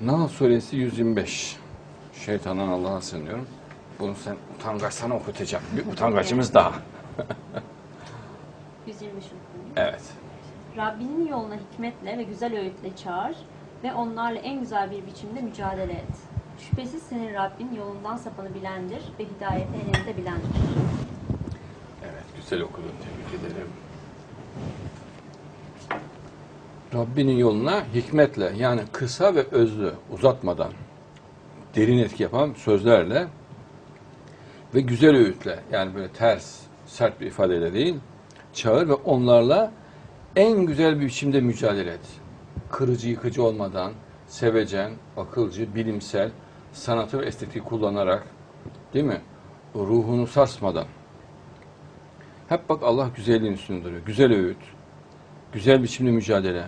Nahl suresi 125. Şeytandan Allah'a sığınıyorum. Bunu sen utangaç sana okutacağım. Bir utangaçımız daha. 125 okuyayım. Evet. Rabbinin yoluna hikmetle ve güzel öğütle çağır ve onlarla en güzel bir biçimde mücadele et. Şüphesiz senin Rabbin yolundan sapanı bilendir ve hidayeti elinde bilendir. Evet, güzel okudun. Tebrik ederim. Rabbinin yoluna hikmetle yani kısa ve özlü, uzatmadan, derin etki yapan sözlerle ve güzel öğütle yani böyle ters, sert bir ifadeyle değil, çağır ve onlarla en güzel bir biçimde mücadele et. Kırıcı, yıkıcı olmadan, sevecen, akılcı, bilimsel, sanatı ve estetiği kullanarak, değil mi? Ruhunu sarsmadan, hep bak Allah güzelliğin üstünde duruyor. Güzel öğüt, güzel biçimde mücadele,